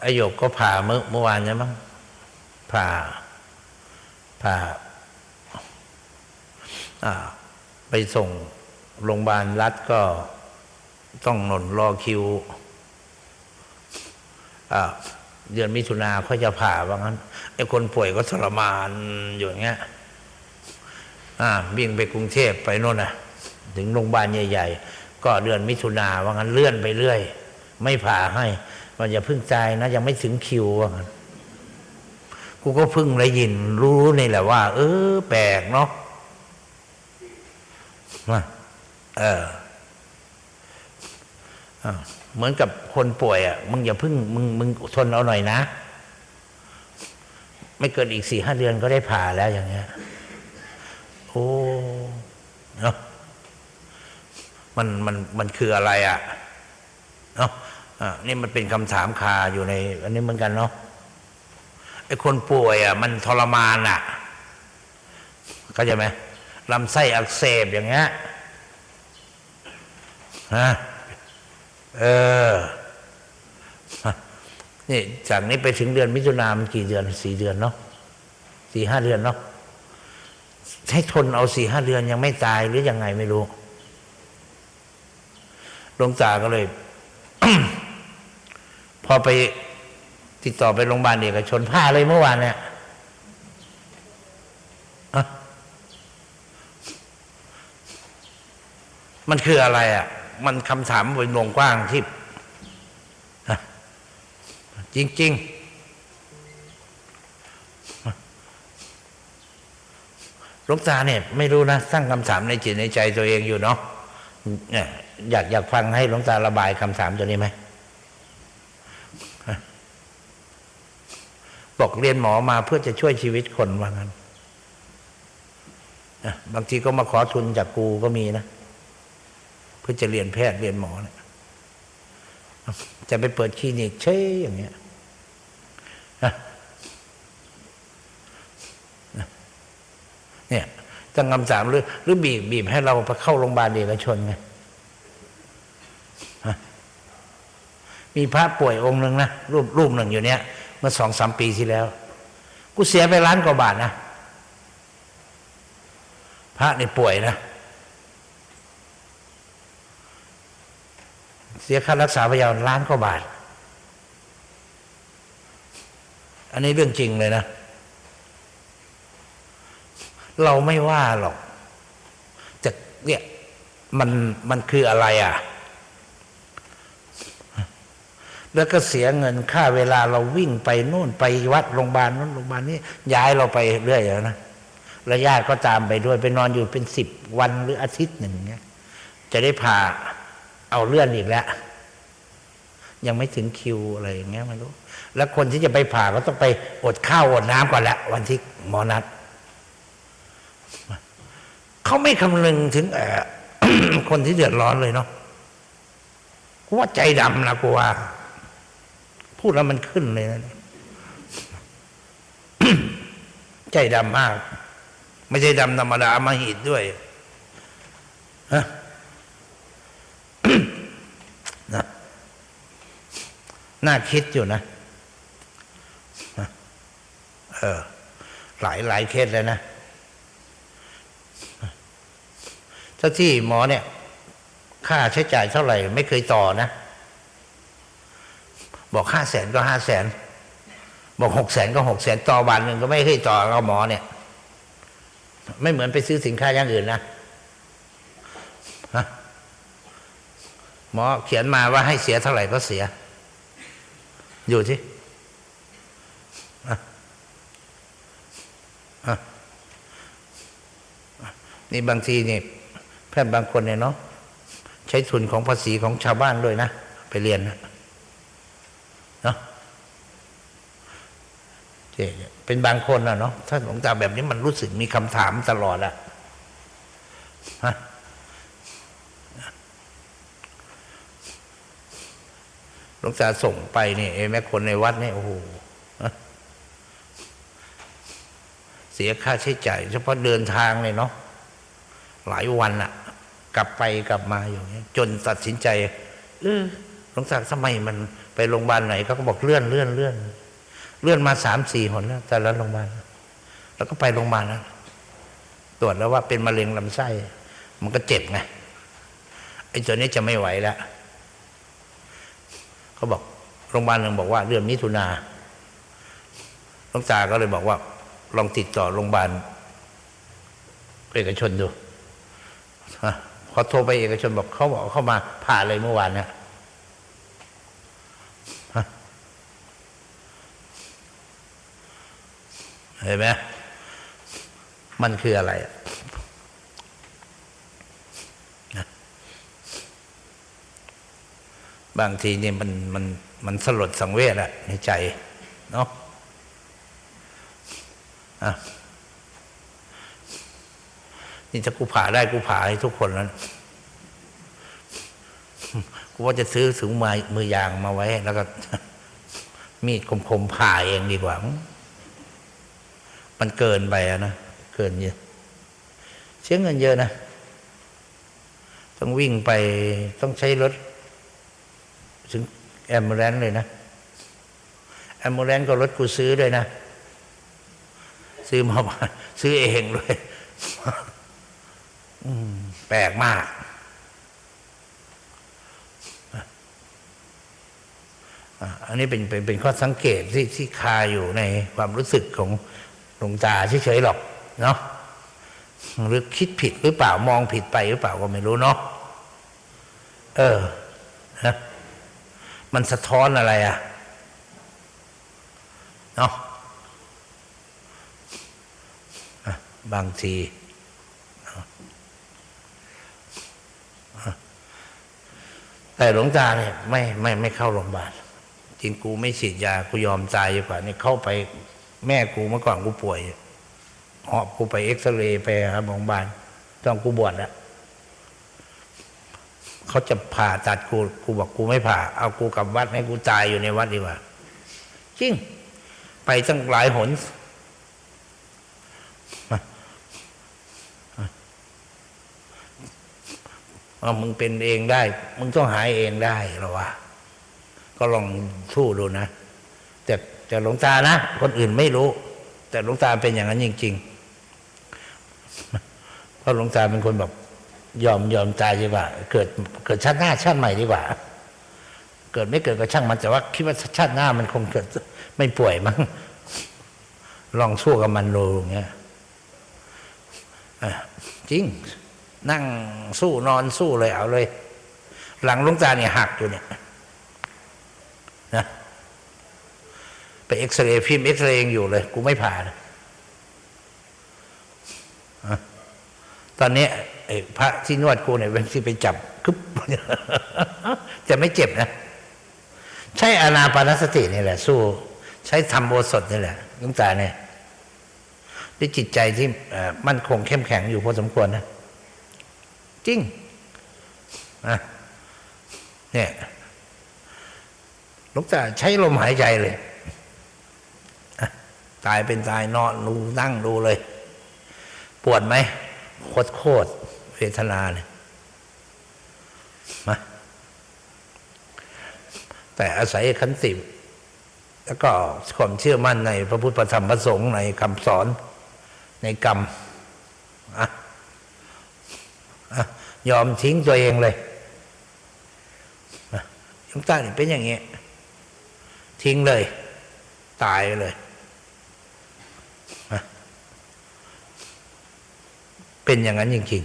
ไอโยกก็ผ่าเมื่อเมื่อวานใช่มั้งผ่าผ่าไปส่งโรงพยาบาลรัฐก็ต้องหนนรอคิวเดือนมิถุนาเขาจะผ่าว่างั้นไอ้คนป่วยก็ทรมานอยู่อย่างเงี้ยวิ่งไปกรุงเทพไปโน่นน่ะถึงโรงพยาบาลใหญ่ ๆ ก็เดือนมิถุนาว่างั้นเลื่อนไปเรื่อย ไม่ผ่าให้ มันอย่าพิ่งใจายนะยังไม่ถึงคิวว่างั้นกูก็พิ่งได้ยิน รู้นี่แหละว่า เออ แปลกเนาะมาเออเหมือนกับคนป่วยอะมึงอย่าพิ่งมึงมึงทนเอาหน่อยนะ ไม่เกินอีกสี่ห้าเดือนก็ได้ผ่าแล้วอย่างเงี้ย โอ้เนาะมันมันมันคืออะไรอะเนาะ อะนี่มันเป็นคำถามคาอยู่ใน อันนี้เหมือนกันเนาะไอ้คนป่วยอะ มันทรมานอะเข้าใจไหมลำไส้อักเสบอย่างเงี้ยฮะเออนี่จากนี้ไปถึงเดือนมิถุนามันกี่เดือนสี่เดือนเนาะสี่ห้าเดือนเนาะให้ทนเอาสี่ห้าเดือนยังไม่ตายหรือยังไงไม่รู้หลวงตาก็เลย พอไปติดต่อไปโรงพยาบาลเอกชนผ้าเลยเมื่อวานเนี่ยมันคืออะไรอะ มันคำถามเป็นวงกว้างที่จริง ๆลวงตาเนี่ยไม่รู้นะตั้งคำถามในจิตในใจตัวเองอยู่เนาะอยากอยากฟังให้หลวงตาระบายคำถามตัวนี้ไหมฮะ บอกเรียนหมอมาเพื่อจะช่วยชีวิตคนว่างั้นบางทีก็มาขอทุนจากกูก็มีนะ เพื่อจะเรียนแพทย์เรียนหมอนี่ยจะไปเปิดคลินิกเช่ยอย่างเงี้ยเนี่ยตั้งคำถามหรือหรือบีบบีบให้เราไปเข้าโรงพยาบาลเอกชนไงมีพระป่วยองค์หนึ่งนะรูปรูปหนึ่งอยู่เนี้ย เมื่อสองสามปีที่แล้ว กูเสียไปล้านกว่าบาทนะ พระนี่ป่วยนะ เสียค่ารักษาพยาบาลล้านกว่าบาท อันนี้เรื่องจริงเลยนะ เราไม่ว่าหรอกแต่เนี่ยมันมันคืออะไรอะ แล้วก็เสียเงินค่าเวลาเราวิ่งไปนู่นไปวัดโรงพยาบาลนู้นโรงพยาบาลนี้ย้ายเราไปเรื่อยแล้วนะแล้วญาติก็ตามไปด้วยไปนอนอยู่เป็นสิบวันหรืออาทิตย์หนึ่งเงี้ยจะได้ผ่าเอาเลื่อนอีกแล้ว ยังไม่ถึงคิวอะไรอย่างเงี้ยไม่รู้ แล้วคนที่จะไปผ่าก็ต้องไปอดข้าวอดน้ำก่อนละวันที่หมอนัดเขาไม่คำนึงถึงเออคนที่เดือดร้อนเลยเนาะกูว่าใจดำนะกูว่า พูดแล้วมันขึ้นเลยนะใจดำมาก ไม่ใช่ดำธรรมดามาหิดด้วยฮะนะน่าคิดอยู่นะเออ หลายหลายเคสเลยนะเจ้าที่หมอเนี่ย ค่าใช้จ่ายเท่าไหร่ ไม่เคยต่อนะ บอกห้าแสนก็ห้าแสนบอกหกแสนก็หกแสนต่อวันหนึ่งก็ไม่เคยต่อกับหมอเนี่ย ไม่เหมือนไปซื้อสินค้าอย่างอื่นนะหมอเขียนมาว่าให้เสียเท่าไหร่ก็เสีย อยู่ที่อะนี่บางทีนี่แพทย์บางคนเนี่ยเนาะใช้ทุนของภาษีของชาวบ้านด้วยนะ ไปเรียนนะเนาะ เเป็นบางคนนะเนาะถ้าหลวงตาแบบนี้มันรู้สึกมีคำถามตลอดอะฮะหลวงตาส่งไปนี่เอ้แม่คนในวัดนี่โอ้โหเสียค่าใช้จ่ายเฉพาะเดินทางเลยเนาะหลายวันอะกลับไปกลับมาอยู่เงี้ยจนตัดสินใจ เออหลวงตาทำไมมันไปโรงพยาบาลไหนเขาก็บอกเลื่อนเลื่อนเลื่อน เลื่อนมาสามสี่หนแล้วแต่ละโรงพยาบาลแล้วก็ไปโรงพยาบาลนะตรวจแล้วว่าเป็นมะเร็งลำไส้ มันก็เจ็บไงไอ้ตัวนี้จะไม่ไหวแล้วเขาบอกโรงพยาบาลหนึ่งบอกว่าเดือนมิถุนาหลวงตาก็เลยบอกว่า ลองติดต่อโรงพยาบาลเอกชนดูพอโทรไปเอกชนบอกเขาบอกเข้ามาผ่าเลยเมื่อวานเนี่ยฮะ เห็นไหมมันคืออะไรบางทีเนี่ยมันมันมันสลดสังเวชอะในใจ เนาะอะนี่ถ้ากูผ่าได้กูผ่าให้ทุกคนแล้วกูว่าจะซื้อถุงมือมือยางมาไว้ แล้วก็มีดคมๆผ่าเองดีกว่า มันเกินไปนะเกินเยอะเสียเงินเยอะนะต้องวิ่งไปต้องใช้รถ ถึงแอมบูเลนเลยนะแอมบูเลนก็รถกูซื้อด้วยนะ ซื้อมาซื้อเองเลยแปลกมาก อันนี้เป็นเป็นเป็นข้อสังเกตที่ที่คาอยู่ในความรู้สึกของ หลวงตาเฉยๆหรอกเนาะหรือคิดผิดหรือเปล่ามองผิดไปหรือเปล่าก็ไม่รู้เนาะเออนะมันสะท้อนอะไรอะเนาะอะบางทีแต่หลวงตาเนี่ยไม่ไม่ไม่เข้าโรงพยาบาลจริงกูไม่ฉีดยากูยอมตายดีกว่านี่เข้าไป แม่กูเมื่อก่อนกูป่วยหอบกูไปเอ็กซเรย์ไปหาโรงพยาบาลตอนกูบวชแล้วเขาจะผ่าตัดกูกูบอกกูไม่ผ่า เอากูกลับวัดให้กูตายอยู่ในวัดดีกว่าจริง ไปตั้งหลายหนว่ามึงเป็นเองได้ มึงต้องหายเองได้หรอวะ ก็ลองสู้ดูนะ แต่แต่หลวงตานะ คนอื่นไม่รู้ แต่หลวงตาเป็นอย่างนั้นจริงๆเพราะหลวงตาเป็นคนแบบยอมยอมตายดีกว่า เกิดเกิดชาติหน้าชาติใหม่ดีกว่า เกิดไม่เกิดก็ช่างมันแต่ว่า คิดว่าชาติหน้ามันคงเกิดไม่ป่วยมั้งลองสู้กับมันดูอย่างเงี้ยจริง นั่งสู้นอนสู้เลยเอาเลย หลังหลุงตาเนี่ยหักอยู่เนี่ยนะ ไปเอ็กซเรย์พิมพ์เอ็กซเรย์อยู่เลย กูไม่ผ่านะตอนนี้ไอ้พระที่นวดกูเนี่ยเว้นที่ไปจับคึบจะไม่เจ็บนะ ใช้อานาปานสตินี่แหละ สู้ ใช้ธรรมโอสถนี่แหละลุงตาเนี่ยด้วยจิตใจที่มั่นคงเข้มแข็งอยู่พอสมควรนะ จริงอะเนี่ยลูกตาใช้ลมหายใจเลย ตายเป็นตายนอนดูนั่งดูเลย ปวดไหมโคตรโคตรเวทนาเลยมาแต่อาศัยขันติแล้วก็ความเชื่อมั่นในพระพุทธธรรมพระสงฆ์ในคำสอนในกรรมอะอะยอมทิ้งตัวเองเลยอะหลวงตาเนี่ยเป็นอย่างเงี้ยทิ้งเลย ตายเลยอะ เป็นอย่างนั้นจริง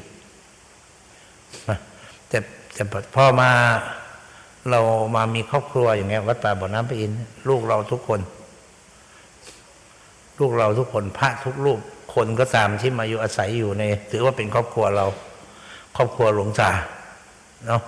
ๆแต่แต่พอมาเรามามีครอบครัวอย่างเงี้ยวัดป่าบ่อน้ำพระอินทร์ลูกเราทุกคน ลูกเราทุกคนพระทุกรูปคนก็ตามที่มาอยู่อาศัยอยู่ใน ถือว่าเป็นครอบครัวเรา ครอบครัวหลวงตาเนาะ